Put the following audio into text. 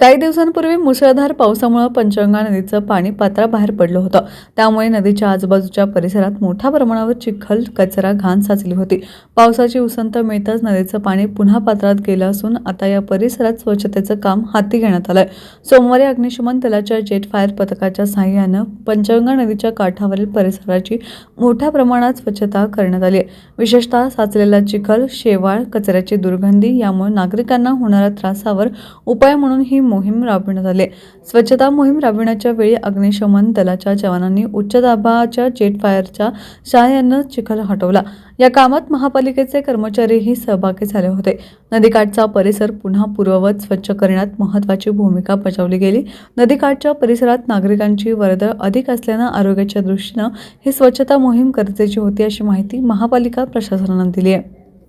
काही दिवसांपूर्वी मुसळधार पावसामुळे पंचगंगा नदीचं पाणी पात्राबाहेर पडलं होतं. त्यामुळे नदीच्या आजूबाजूच्या परिसरात मोठ्या प्रमाणावर चिखल कचरा घाण साचली होती. पावसाची उसंत मिळताच नदीचं पाणी पुन्हा पात्रात गेलं असून आता या परिसरात स्वच्छतेचं काम हाती घेण्यात आलंय. सोमवारी अग्निशमन दलाच्या जेट फायर पथकाच्या सहाय्यानं पंचगंगा नदीच्या काठावरील परिसराची मोठ्या प्रमाणात स्वच्छता करण्यात आली आहे. विशेषतः साचलेला चिखल शेवाळ कचऱ्याची दुर्गंधी यामुळे नागरिकांना होणाऱ्या त्रासावर उपाय म्हणून ही मोहीम राबविण्यात आली. स्वच्छता मोहीम राबविण्याच्या वेळी अग्निशमन दलाच्या जवानांनी उच्च दाबाच्या जेट फायरच्या सहाय्यानं चिखल हटवला. या कामात महापालिकेचे कर्मचारीही सहभागी झाले होते. नदीकाठचा परिसर पुन्हा पूर्ववत स्वच्छ करण्यात महत्त्वाची भूमिका बजावली गेली. नदीकाठच्या परिसरात नागरिकांची वर्दळ अधिक असल्यानं आरोग्याच्या दृष्टीनं ही स्वच्छता मोहीम गरजेची होती अशी माहिती महापालिका प्रशासनानं दिली आहे.